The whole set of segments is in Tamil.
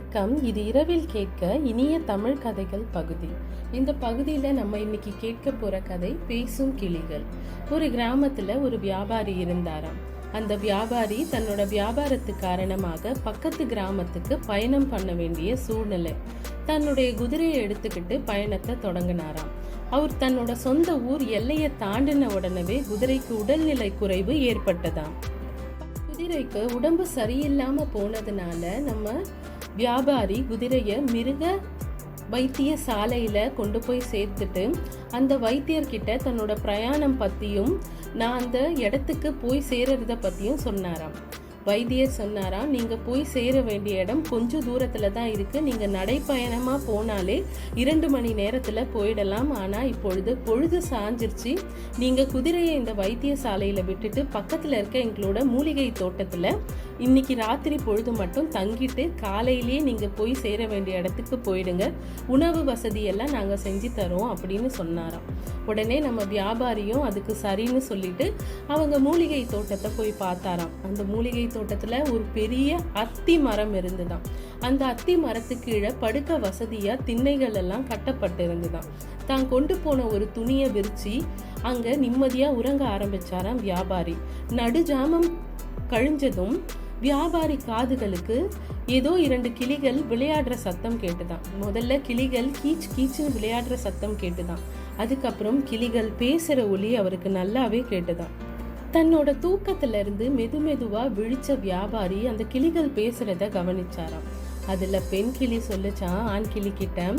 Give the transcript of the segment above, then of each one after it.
வணக்கம். இது இரவில் கேட்க இனிய தமிழ் கதைகள் பகுதி. இந்த பகுதியில் நம்ம இன்னைக்கு கேட்க போற கதை பேசும் கிளிகள். ஒரு கிராமத்துல ஒரு வியாபாரி இருந்தாராம். அந்த வியாபாரி தன்னோட வியாபாரத்து காரணமாக பக்கத்து கிராமத்துக்கு பயணம் பண்ண வேண்டிய சூழ்நிலை. தன்னுடைய குதிரையை எடுத்துக்கிட்டு பயணத்தை தொடங்கினாராம். அவர் தன்னோட சொந்த ஊர் எல்லையை தாண்டின உடனே குதிரைக்கு உடல்நிலை குறைவு ஏற்பட்டதாம். குதிரைக்கு உடம்பு சரியில்லாம போனதுனால நம்ம வியாபாரி குதிரையை மிருக வைத்திய சாலையில் கொண்டு போய் சேர்த்துட்டு அந்த வைத்தியர்கிட்ட தன்னோட பிரயாணம் பற்றியும் நான் அந்த இடத்துக்கு போய் சேரறத பற்றியும் சொன்னாராம். வைத்தியர் சொன்னாராம் நீங்கள் போய் சேர வேண்டிய இடம் கொஞ்சம் தூரத்தில் தான் இருக்குது நீங்கள் நடைப்பயணமாக போனாலே இரண்டு மணி நேரத்தில் போயிடலாம். ஆனால் இப்பொழுது பொழுது சாஞ்சிருச்சு. நீங்கள் குதிரையை இந்த வைத்தியசாலையில விட்டுட்டு பக்கத்தில் இருக்க எங்களோட மூலிகை தோட்டத்தில் இன்னைக்கு ராத்திரி பொழுது மட்டும் தங்கிட்டு காலையிலேயே நீங்கள் போய் சேர வேண்டிய இடத்துக்கு போயிடுங்க. உணவு வசதியெல்லாம் நாங்கள் செஞ்சு தரோம் அப்படின்னு சொன்னாராம். உடனே நம்ம வியாபாரியும் அதுக்கு சரின்னு சொல்லிட்டு அவங்க மூலிகை தோட்டத்தை போய் பார்த்தாராம். அந்த மூலிகை தோட்டத்தில் ஒரு பெரிய அத்தி மரம் இருந்துதான். அந்த அத்தி மரத்து கீழே படுக்க வசதியாக திண்ணைகள் எல்லாம் கட்டப்பட்டு இருந்துதாம் தான் கொண்டு போன ஒரு துணியை விரிச்சு அங்கே நிம்மதியாக உறங்க ஆரம்பிச்சாராம் வியாபாரி. நடுஜாமம் கழிஞ்சதும் வியாபாரி காதுகளுக்கு ஏதோ இரண்டு கிளிகள் விளையாடுற சத்தம் கேட்டுதான். முதல்ல கிளிகள் கீச் கீச்சுன்னு விளையாடுற சத்தம் கேட்டுதான். அதுக்கப்புறம் கிளிகள் பேசுகிற ஒலி அவருக்கு நல்லாவே கேட்டுதான். தன்னோட தூக்கத்துல இருந்து மெது மெதுவா விழிச்ச வியாபாரி அந்த கிளிகள் பேசுறத கவனிச்சாராம். அதுல பெண் கிளி சொல்லிச்சான் ஆண் கிளி கிட்ட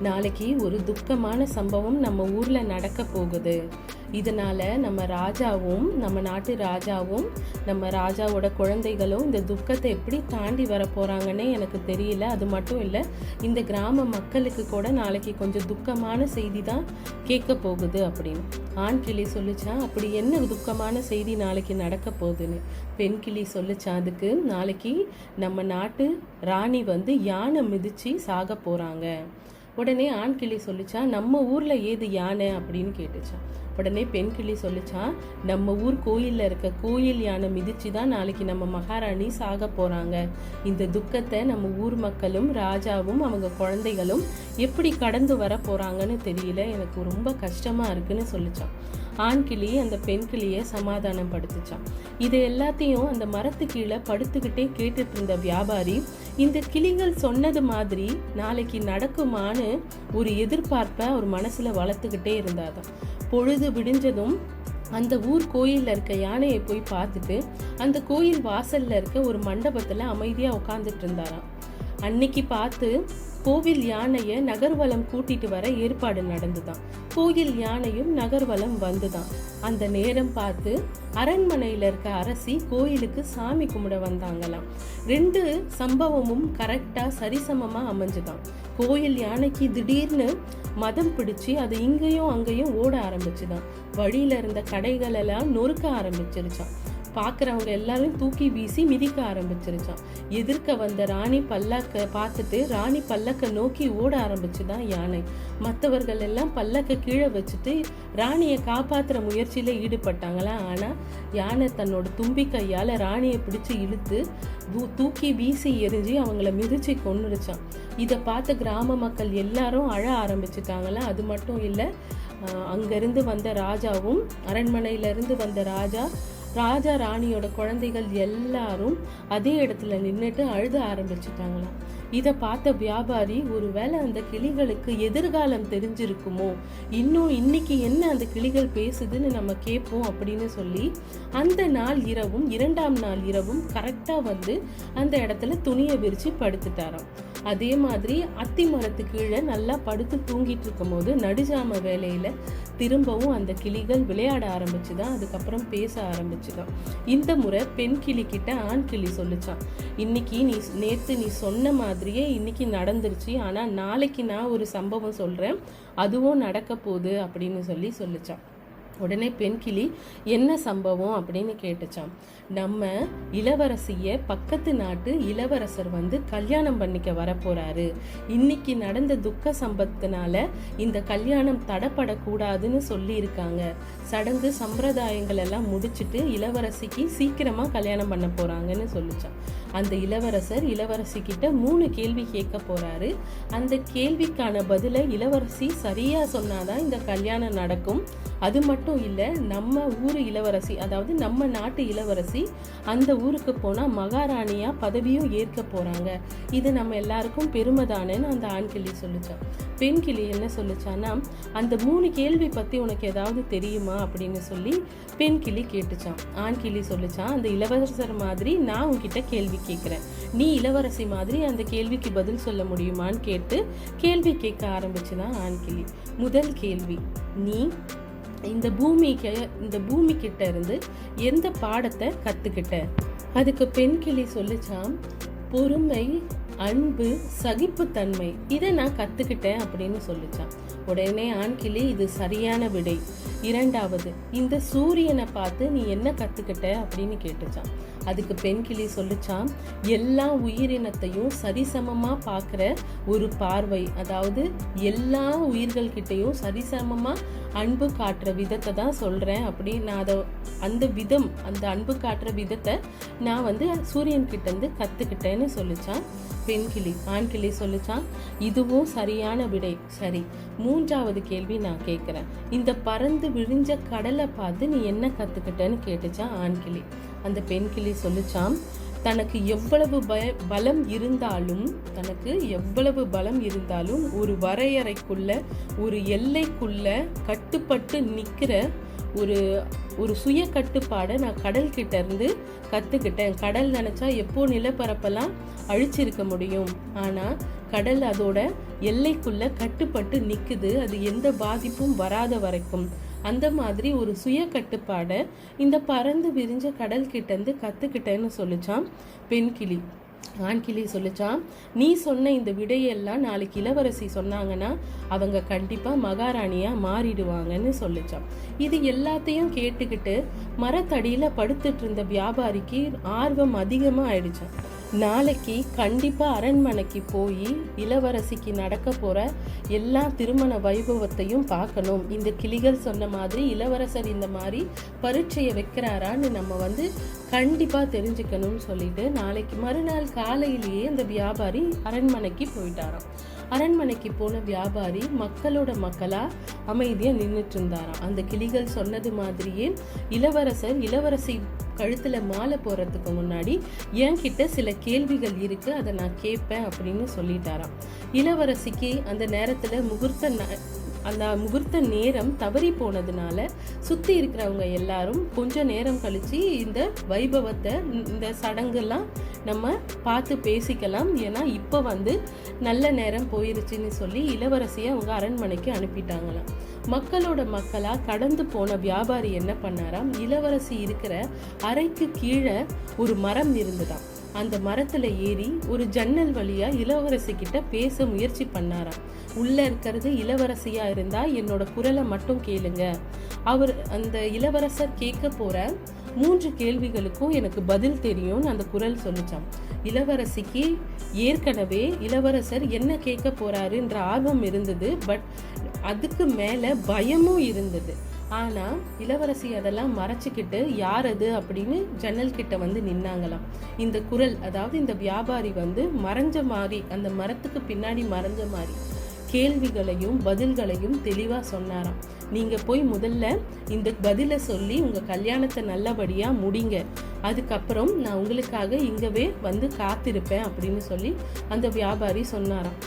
நாளைக்கு ஒரு துக்கமான சம்பவம் நம்ம ஊர்ல நடக்க போகுது. இதனால் நம்ம ராஜாவும் நம்ம நாட்டு ராஜாவும் நம்ம ராஜாவோட குழந்தைகளும் இந்த துக்கத்தை எப்படி தாண்டி வர போகிறாங்கன்னே எனக்கு தெரியல. அது மட்டும் இல்லை இந்த கிராம மக்களுக்கு கூட நாளைக்கு கொஞ்சம் துக்கமான செய்தி தான் கேட்க போகுது அப்படின்னு. ஆண் கிளி சொல்லிச்சா அப்படி என்ன துக்கமான செய்தி நாளைக்கு நடக்க போகுதுன்னு? பெண் கிளி சொல்லிச்சா அதுக்கு நாளைக்கு நம்ம நாட்டு ராணி வந்து யானை மிதிச்சு சாக போகிறாங்க உடனே ஆண் கிளி சொல்லிச்சான் நம்ம ஊரில் ஏது யானை? அப்படின்னு கேட்டுச்சான். உடனே பெண் கிளி சொல்லிச்சான் நம்ம ஊர் கோயிலில் இருக்க கோயில் யானை மிதிச்சு தான் நாளைக்கு நம்ம மகாராணி சாக போகிறாங்க இந்த துக்கத்தை நம்ம ஊர் மக்களும் ராஜாவும் அவங்க குழந்தைகளும் எப்படி கடந்து வர போகிறாங்கன்னு தெரியல. எனக்கு ரொம்ப கஷ்டமாக இருக்குன்னு சொல்லிச்சான். ஆண் கிளி அந்த பெண் கிளியை சமாதானப்படுத்திச்சான் இது எல்லாத்தையும் அந்த மரத்து கீழே படுத்துக்கிட்டே கேட்டுட்டு இருந்த வியாபாரி இந்த கிளிகள் சொன்னது மாதிரி நாளைக்கு நடக்குமான்னு ஒரு எதிர்பார்ப்பை ஒரு மனசுல வளர்த்துக்கிட்டே இருந்தாதான் பொழுது விடிஞ்சதும் அந்த ஊர் கோயிலில் இருக்க யானையை போய் பார்த்துட்டு அந்த கோயில் வாசல்ல இருக்க ஒரு மண்டபத்தில் அமைதியாக உட்காந்துட்டு இருந்தாராம். அன்னைக்கு பார்த்து கோவில் யானையை நகர்வலம் கூட்டிட்டு வர ஏற்பாடு நடந்துதான். கோயில் யானையும் நகர்வலம் வந்துதான். அந்த நேரம் பார்த்து அரண்மனையில் இருக்க அரசி கோயிலுக்கு சாமி கும்பிட வந்தாங்களாம். ரெண்டு சம்பவமும் கரெக்டாக சரிசமமாக அமைஞ்சுதான். கோயில் யானைக்கு திடீர்னு மதம் பிடிச்சி அது இங்கேயும் அங்கேயும் ஓட ஆரம்பிச்சுதான். வழியில இருந்த கடைகளெல்லாம் நொறுக்க ஆரம்பிச்சிருச்சான் பார்க்குறவங்க எல்லாரும் தூக்கி வீசி மிதிக்க ஆரம்பிச்சிருச்சான். எதிர்க்க வந்த ராணி பல்லக்க பார்த்துட்டு ராணி பல்லக்க நோக்கி ஓட ஆரம்பிச்சுதான் யானை. மற்றவர்கள் எல்லாம் பல்லக்க கீழே வச்சுட்டு ராணியை காப்பாற்றுற முயற்சியில் ஈடுபட்டாங்களா? ஆனால் யானை தன்னோட தும்பி கையால் ராணியை பிடிச்சு இழுத்து தூ- தூக்கி வீசி எரிஞ்சு அவங்கள மிதிச்சு கொன்னுடுச்சான். இதை பார்த்த கிராம மக்கள் எல்லாரும் அழ ஆரம்பிச்சுட்டாங்களா? அது மட்டும் இல்லை அங்கேருந்து வந்த ராஜாவும் அரண்மனையிலேருந்து வந்த ராஜா ராஜா ராணியோட குழந்தைகள் எல்லாரும் அதே இடத்துல நின்றுட்டு அழுத ஆரம்பிச்சிட்டாங்களாம். இதை பார்த்த வியாபாரி ஒருவேளை அந்த கிளிகளுக்கு எதிர்காலம் தெரிஞ்சிருக்குமோ? இன்னும் இன்னைக்கு என்ன அந்த கிளிகள் பேசுதுன்னு நம்ம கேட்போம் அப்படின்னு சொல்லி அந்த நாள் இரவும் இரண்டாம் நாள் இரவும் கரெக்டாக வந்து அந்த இடத்துல துணியை விரித்து படுத்துட்டாராம். அதே மாதிரி அத்தி மரத்து கீழே நல்லா படுத்து தூங்கிட்டு இருக்கும்போது நடுஜாம வேலையில் திரும்பவும் அந்த கிளிகள் விளையாட ஆரம்பிச்சுதான் அதுக்கப்புறம் பேச ஆரம்பிச்சுதான். இந்த முறை பெண் கிளி கிட்ட ஆண் கிளி சொல்லுச்சான் இன்னைக்கு நீ நேற்று நீ சொன்ன மாதிரி மாதிரியே இன்னைக்கு நடந்துருச்சு. ஆனால் நாளைக்கு நான் ஒரு சம்பவம் சொல்கிறேன் அதுவும் நடக்க போகுது அப்படின்னு சொல்லி சொல்லுச்சான். உடனே பெண்கிளி என்ன சம்பவம்? அப்படின்னு கேட்டுச்சான் நம்ம இளவரசியை பக்கத்து நாட்டு இளவரசர் வந்து கல்யாணம் பண்ணிக்க வரப்போறாரு. இன்னைக்கு நடந்த துக்க சம்பத்தினால இந்த கல்யாணம் தடப்படக்கூடாதுன்னு சொல்லியிருக்காங்க. சடங்கு சம்பிரதாயங்கள் எல்லாம் முடிச்சிட்டு இளவரசிக்கு சீக்கிரமாக கல்யாணம் பண்ண போகிறாங்கன்னு சொல்லிச்சான் அந்த இளவரசர் இளவரசி கிட்ட மூணு கேள்வி கேட்க போகிறாரு அந்த கேள்விக்கான பதிலை இளவரசி சரியாக சொன்னாதான் இந்த கல்யாணம் நடக்கும். அது மட்டும் இல்லை நம்ம ஊர் இளவரசி அதாவது நம்ம நாட்டு இளவரசி அந்த ஊருக்கு போனால் மகாராணியாக பதவியும் ஏற்க போகிறாங்க இது நம்ம எல்லாருக்கும் பெருமைதானேன்னு அந்த ஆண்கிளி சொல்லிச்சான் பெண் கிளி என்ன சொல்லிச்சான்னா அந்த மூணு கேள்வி பற்றி உனக்கு ஏதாவது தெரியுமா அப்படின்னு சொல்லி பெண் கிளி கேட்டுச்சான் ஆண் கிளி சொல்லிச்சான் அந்த இளவரசர் மாதிரி நான் உன்கிட்ட கேள்வி கேட்குறேன் நீ இளவரசி மாதிரி அந்த கேள்விக்கு பதில் சொல்ல முடியுமான்னு கேட்டு கேள்வி கேட்க ஆரம்பிச்சுதான் ஆண் கிளி. முதல் கேள்வி நீ இந்த பூமிக்கு இந்த பூமிக்கிட்ட இருந்து எந்த பாடத்தை கற்றுக்கிட்ட அதுக்கு பெண் கிளி சொல்லிச்சாம் பொறுமை அன்பு சகிப்புத்தன்மை இதை நான் கற்றுக்கிட்டேன் அப்படின்னு சொல்லிச்சான் உடனே ஆண் கிளி இது சரியான விடை. இரண்டாவது இந்த சூரியனை பார்த்து நீ என்ன கற்றுக்கிட்ட அப்படின்னு கேட்டுச்சான் அதுக்கு பெண்கிளி சொல்லிச்சான் எல்லா உயிரினத்தையும் சரிசமமாக பார்க்குற ஒரு பார்வை அதாவது எல்லா உயிர்கள்கிட்டையும் சரிசமமாக அன்பு காட்டுற விதத்தை தான் சொல்றேன். அப்படி நான் அதை அந்த விதம் அந்த அன்பு காட்டுற விதத்தை நான் வந்து சூரியன் கற்றுக்கிட்டேன்னு சொல்லித்தான் கத்துக்கிட்டேன்னு சொல்லிச்சான் பெண் சொல்லிச்சான் இதுவும் சரியான விடை. சரி மூன்றாவது கேள்வி நான் கேட்குறேன் இந்த பறந்து விழிஞ்ச கடலை பார்த்து நீ என்ன கத்துக்கிட்டேன்னு கேட்டுச்சான் ஆண்கிளி அந்த பெண்கிளி சொல்லிச்சான் தனக்கு எவ்வளவு பய பலம் இருந்தாலும் தனக்கு எவ்வளவு பலம் இருந்தாலும் ஒரு வரையறைக்குள்ள ஒரு எல்லைக்குள்ள கட்டுப்பட்டு நிற்கிற ஒரு ஒரு சுய கட்டுப்பாடை நான் கடல்கிட்ட இருந்து கற்றுக்கிட்டேன் கடல் நினச்சா எப்போ நிலப்பரப்பெல்லாம் அழிச்சிருக்க முடியும். ஆனால் கடல் அதோட எல்லைக்குள்ளே கட்டுப்பட்டு நிற்குது அது எந்த பாதிப்பும் வராத வரைக்கும். அந்த மாதிரி ஒரு சுய கட்டுப்பாடை இந்த பறந்து விரிஞ்ச கடல் கிட்டேருந்து கற்றுக்கிட்டேன்னு சொல்லிச்சான் பெண் கிளி. ஆண் கிளி சொல்லிச்சான் நீ சொன்ன இந்த விடையெல்லாம் நாளைக்கு இளவரசி சொன்னாங்கன்னா அவங்க கண்டிப்பாக மகாராணியாக மாறிடுவாங்கன்னு சொல்லிச்சான் இது எல்லாத்தையும் கேட்டுக்கிட்டு மரத்தடியில் படுத்துட்டு இருந்த வியாபாரிக்கு ஆர்வம் அதிகமாக ஆயிடுச்சான் நாளைக்கு கண்டிப்பாக அரண்மனைக்கு போய் இளவரசிக்கு நடக்க போகிற எல்லா திருமண வைபவத்தையும் பார்க்கணும். இந்த கிளிகள் சொன்ன மாதிரி இளவரசர் இந்த மாதிரி பரீட்சையை வைக்கிறாரான்னு நம்ம வந்து கண்டிப்பாக தெரிஞ்சுக்கணும்னு சொல்லிட்டு நாளைக்கு மறுநாள் காலையிலேயே அந்த வியாபாரி அரண்மனைக்கு போயிட்டாராம். அரண்மனைக்கு போன வியாபாரி மக்களோட மக்களா அமைதியா நின்றுட்டு இருந்தாராம் அந்த கிளிகள் சொன்னது மாதிரியே இளவரசர் இளவரசி கழுத்துல மாலை போறதுக்கு முன்னாடி என்கிட்ட சில கேள்விகள் இருக்கு அதை நான் கேட்பேன் அப்படின்னு சொல்லிட்டாராம். இளவரசிக்கு அந்த நேரத்துல முகூர்த்த ந- அந்த முகூர்த்த நேரம் தவறி போனதுனால சுற்றி இருக்கிறவங்க எல்லாரும் கொஞ்ச நேரம் கழித்து இந்த வைபவத்தை இந்த சடங்கெல்லாம் நம்ம பார்த்து பேசிக்கலாம். ஏன்னா இப்போ வந்து நல்ல நேரம் போயிருச்சுன்னு சொல்லி இளவரசியை அவங்க அரண்மனைக்கு அனுப்பிட்டாங்களாம். மக்களோட மக்களாக கடந்து போன வியாபாரி என்ன பண்ணாராம்? இளவரசி இருக்கிற அறைக்கு கீழே ஒரு மரம் இருந்துதான் அந்த மரத்தில் ஏறி ஒரு ஜன்னல் வழியாக இளவரசி கிட்ட பேச முயற்சி பண்ணாராம். உள்ளே இருக்கிறது இளவரசியாக இருந்தால் என்னோட குரலை மட்டும் கேளுங்க. அவர் அந்த இளவரசர் கேட்க போகிற மூன்று கேள்விகளுக்கும் எனக்கு பதில் தெரியும்னு அந்த குரல் சொல்லிச்சான் இளவரசிக்கு ஏற்கனவே இளவரசர் என்ன கேட்க போறாருன்ற ஆர்வம் இருந்தது பட் அதுக்கு மேலே பயமும் இருந்தது. ஆனால் இளவரசி அதெல்லாம் மறைச்சிக்கிட்டு யார் அது அப்படின்னு ஜன்னல் கிட்ட வந்து நின்னாங்களாம். இந்த குரல் அதாவது இந்த வியாபாரி வந்து மறைஞ்ச மாதிரி அந்த மரத்துக்கு பின்னாடி மறைஞ்ச மாதிரி கேள்விகளையும் பதில்களையும் தெளிவாக சொன்னாராம். நீங்கள் போய் முதல்ல இந்த பதிலை சொல்லி உங்கள் கல்யாணத்தை நல்லபடியாக முடிங்க. அதுக்கப்புறம் நான் உங்களுக்காக இங்கவே வந்து காத்திருப்பேன் அப்படின்னு சொல்லி அந்த வியாபாரி சொன்னாராம்.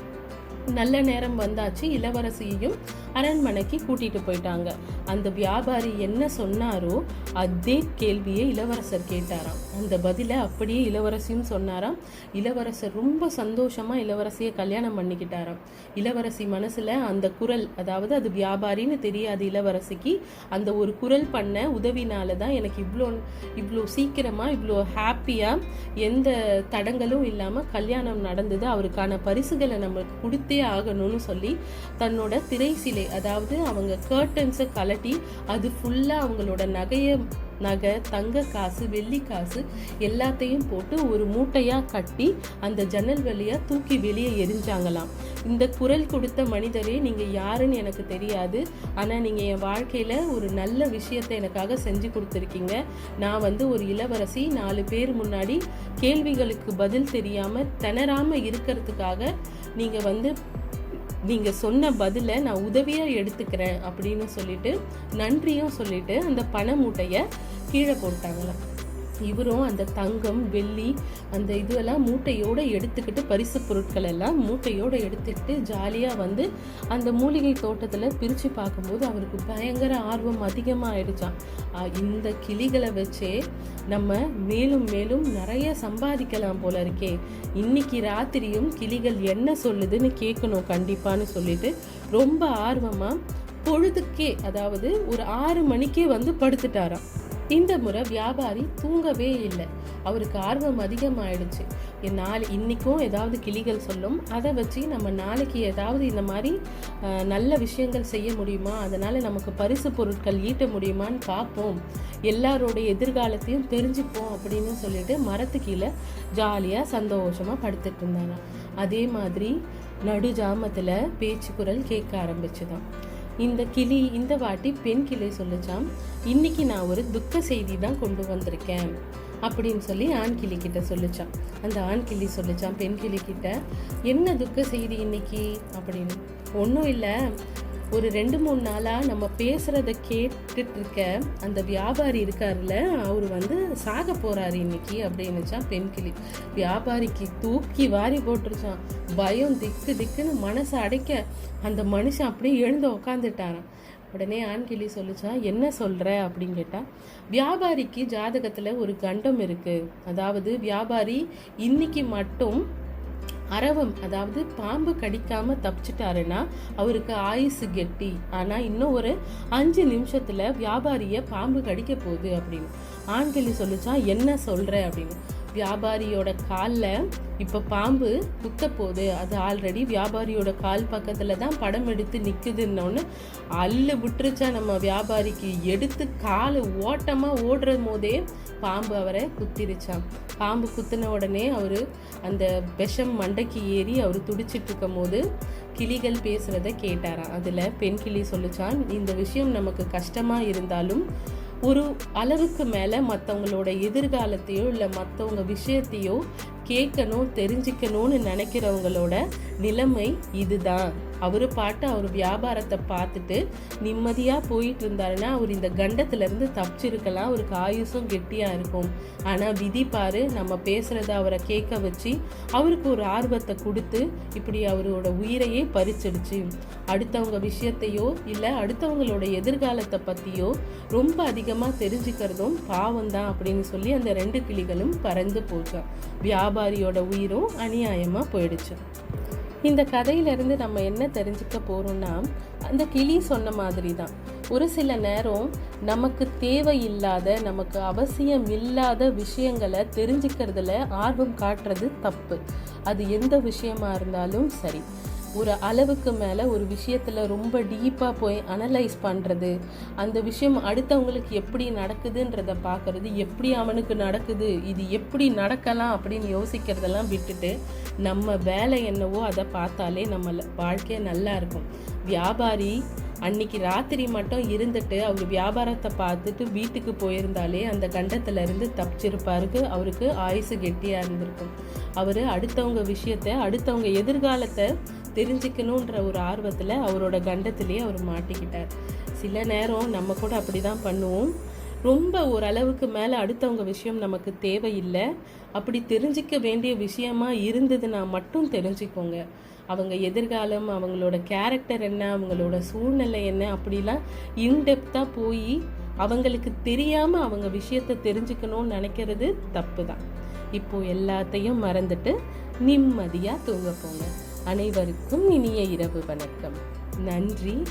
நல்ல நேரம் வந்தாச்சு இளவரசியையும் அரண்மனைக்கு கூட்டிட்டு போயிட்டாங்க. அந்த வியாபாரி என்ன சொன்னாரோ அதே கேள்வியை இளவரசர் கேட்டாராம். அந்த பதிலை அப்படியே இளவரசியும் சொன்னாராம். இளவரசர் ரொம்ப சந்தோஷமா இளவரசியை கல்யாணம் பண்ணிக்கிட்டாராம். இளவரசி மனசுல அந்த குரல் அதாவது அது வியாபாரின்னு தெரியாது இளவரசிக்கு அந்த ஒரு குரல் பண்ண உதவினால தான் எனக்கு இவ்வளோ இவ்வளோ சீக்கிரமா இவ்வளோ ஹாப்பியா எந்த தடங்களும் இல்லாம கல்யாணம் நடந்தது. அவருக்கான பரிசுகளை நம்மளுக்கு கொடுத்து கொடுத்தே ஆகணும்னு சொல்லி தன்னோட திரை சிலை அதாவது அவங்க கர்டன்ஸை கலட்டி அது ஃபுல்லாக அவங்களோட நகையை நகை தங்க காசு வெள்ளி காசு எல்லாத்தையும் போட்டு ஒரு மூட்டையாக கட்டி அந்த ஜன்னல் வழியாக தூக்கி வெளியே எரிஞ்சாங்களாம். இந்த குரல் கொடுத்த மனிதரே நீங்கள் யாருன்னு எனக்கு தெரியாது. ஆனால் நீங்கள் என் வாழ்க்கையில் ஒரு நல்ல விஷயத்தை எனக்காக செஞ்சு கொடுத்துருக்கீங்க. நான் வந்து ஒரு இளவரசி நாலு பேர் முன்னாடி கேள்விகளுக்கு பதில் தெரியாமல் திணறாமல் இருக்கிறதுக்காக நீங்கள் வந்து நீங்கள் சொன்ன பதிலை நான் உதவியாக எடுத்துக்கிறேன் அப்படின்னு சொல்லிட்டு நன்றியும் சொல்லிட்டு அந்த பண மூட்டையை கீழே போட்டாங்களாம். இவரும் அந்த தங்கம் வெள்ளி அந்த இதுவெல்லாம் மூட்டையோடு எடுத்துக்கிட்டு பரிசு பொருட்கள் எல்லாம் மூட்டையோடு எடுத்துக்கிட்டு ஜாலியாக வந்து அந்த மூலிகை தோட்டத்தில் பிரித்து பார்க்கும்போது அவருக்கு பயங்கர ஆர்வம் அதிகமாகிடுச்சான் இந்த கிளிகளை வச்சே நம்ம மேலும் மேலும் நிறைய சம்பாதிக்கலாம் போல இருக்கே. இன்னைக்கு ராத்திரியும் கிளிகள் என்ன சொல்லுதுன்னு கேட்கணும் கண்டிப்பான்னு சொல்லிட்டு ரொம்ப ஆர்வமாக பொழுதுக்கே அதாவது ஒரு ஆறு மணிக்கே வந்து படுத்துட்டாராம். இந்த முறை வியாபாரி தூங்கவே இல்லை. அவருக்கு ஆர்வம் அதிகமாயிடுச்சு. நாள் இன்றைக்கும் ஏதாவது கிளிகள் சொல்லும். அதை வச்சு நம்ம நாளைக்கு ஏதாவது இந்த மாதிரி நல்ல விஷயங்கள் செய்ய முடியுமா? அதனால் நமக்கு பரிசு பொருட்கள் ஈட்ட முடியுமான்னு பார்ப்போம். எல்லாரோடைய எதிர்காலத்தையும் தெரிஞ்சுப்போம் அப்படின்னு சொல்லிட்டு மரத்து கீழே ஜாலியாக சந்தோஷமாக படுத்துட்டு இருந்தாங்க. அதே மாதிரி நடு ஜாமத்தில் பேச்சு குரல் கேட்க ஆரம்பிச்சுதான். இந்த கிளி இந்த வாட்டி பெண் கிளை சொல்லிச்சாம் இன்னைக்கு நான் ஒரு துக்க செய்தி தான் கொண்டு வந்திருக்கேன் அப்படின்னு சொல்லி ஆண் கிளி கிட்ட சொல்லிச்சான் அந்த ஆண் கிளி சொல்லிச்சான் பெண் கிளி கிட்ட என்ன துக்க செய்தி இன்னைக்கு? அப்படின்னு. ஒன்றும் இல்லை. ஒரு ரெண்டு மூணு நாளாக நம்ம பேசுகிறத கேட்டுட்டு இருக்க அந்த வியாபாரி இருக்கார்ல அவர் வந்து சாக போகிறாரு இன்னைக்கு அப்படின்னுச்சான் பெண் கிளி. வியாபாரிக்கு தூக்கி வாரி போட்டுருச்சான் பயம் திக்கு திக்குன்னு மனசை அடைக்க அந்த மனுஷன் அப்படியே எழுந்து உக்காந்துட்டாரான் உடனே ஆண்கிளி சொல்லிச்சா என்ன சொல்கிற அப்படின்னு கேட்டால் வியாபாரிக்கு ஜாதகத்தில் ஒரு கண்டம் இருக்குது அதாவது வியாபாரி இன்னைக்கு மட்டும் அரவம் அதாவது பாம்பு கடிக்காம தப்பிச்சிட்டாருன்னா அவருக்கு ஆயுசு கெட்டி. ஆனா இன்னும் ஒரு அஞ்சு நிமிஷத்துல வியாபாரிய பாம்பு கடிக்க போகுது அப்படின்னு. ஆண்களி சொல்லிச்சா என்ன சொல்ற? அப்படின்னு. வியாபாரியோட காலில் இப்போ பாம்பு குத்த போகுது அது ஆல்ரெடி வியாபாரியோட கால் பக்கத்தில் தான் படம் எடுத்து நிற்குதுன்னொன்னு அல்லு விட்டுருச்சா நம்ம வியாபாரிக்கு. எடுத்து காலை ஓட்டமாக ஓடுற போதே பாம்பு அவரை குத்திருச்சான் பாம்பு குத்தின உடனே அவர் அந்த விஷம் மண்டைக்கு ஏறி அவர் துடிச்சிட்டு இருக்கும் போது கிளிகள் பேசுகிறத கேட்டாராம். அதில் பெண் கிளி சொல்லிச்சான் இந்த விஷயம் நமக்கு கஷ்டமாக இருந்தாலும் ஒரு அளவுக்கு மேலே மற்றவங்களோட எதிர்காலத்தையோ இல்லை மற்றவங்க விஷயத்தையோ கேட்கணும் தெரிஞ்சுக்கணும்னு நினைக்கிறவங்களோட நிலைமை இதுதான். அவர் பாட்டு அவர் வியாபாரத்தை பார்த்துட்டு நிம்மதியாக போயிட்டு இருந்தாருன்னா அவர் இந்த கண்டத்துலேருந்து தப்பிச்சிருக்கலாம். அவருக்கு ஆயுசும் கெட்டியாக இருக்கும். ஆனால் விதி பாரு நம்ம பேசுகிறத அவரை கேட்க வச்சு அவருக்கு ஒரு ஆர்வத்தை கொடுத்து இப்படி அவரோட உயிரையே பறிச்சிடுச்சு. அடுத்தவங்க விஷயத்தையோ இல்லை அடுத்தவங்களோட எதிர்காலத்தை பற்றியோ ரொம்ப அதிகமாக தெரிஞ்சுக்கிறதும் பாவம் தான் அப்படின்னு சொல்லி அந்த ரெண்டு கிளிகளும் பறந்து போச்சான் வியாபாரியோட உயிரும் அநியாயமாக போயிடுச்சு. இந்த கதையிலேருந்து நம்ம என்ன தெரிஞ்சுக்க போகிறோம்னா அந்த கிளி சொன்ன மாதிரி தான் ஒரு சில நேரம் நமக்கு தேவையில்லாத நமக்கு அவசியம் இல்லாத விஷயங்களை தெரிஞ்சுக்கிறதுல ஆர்வம் காட்டுறது தப்பு. அது எந்த விஷயமா இருந்தாலும் சரி. ஒரு அளவுக்கு மேலே ஒரு விஷயத்தில் ரொம்ப டீப்பாக போய் அனலைஸ் பண்ணுறது அந்த விஷயம் அடுத்தவங்களுக்கு எப்படி நடக்குதுன்றத பார்க்குறது எப்படி அவனுக்கு நடக்குது இது எப்படி நடக்கலாம் அப்படின்னு யோசிக்கிறதெல்லாம் விட்டுட்டு நம்ம வேலை என்னவோ அதை பார்த்தாலே நம்ம வாழ்க்கை நல்லா இருக்கும். வியாபாரி அன்னைக்கு ராத்திரி மட்டும் இருந்துட்டு அவர் வியாபாரத்தை பார்த்துட்டு வீட்டுக்கு போயிருந்தாலே அந்த கண்டத்துல இருந்து தப்பிச்சிருப்பாருக்கு அவருக்கு ஆயுசு கெட்டியாக இருந்திருக்கும். அவர் அடுத்தவங்க விஷயத்த அடுத்தவங்க எதிர்காலத்தை தெரிஞ்சுக்கணுன்ற ஒரு ஆர்வத்தில் அவரோட கண்டத்திலேயே அவர் மாட்டிக்கிட்டார். சில நேரம் நம்ம கூட அப்படி தான் பண்ணுவோம். ரொம்ப ஓரளவுக்கு மேலே அடுத்தவங்க விஷயம் நமக்கு தேவையில்லை. அப்படி தெரிஞ்சிக்க வேண்டிய விஷயமா இருந்ததுன்னா மட்டும் தெரிஞ்சுக்கோங்க. அவங்க எதிர்காலம் அவங்களோட கேரக்டர் என்ன அவங்களோட சூழ்நிலை என்ன அப்படிலாம் இன்டெப்த்தாக போய் அவங்களுக்கு தெரியாமல் அவங்க விஷயத்த தெரிஞ்சுக்கணும்னு நினைக்கிறது தப்பு தான் இப்போது எல்லாத்தையும் மறந்துட்டு நிம்மதியாக தூங்க போங்க. அனைவருக்கும் இனிய இரவு வணக்கம். நன்றி.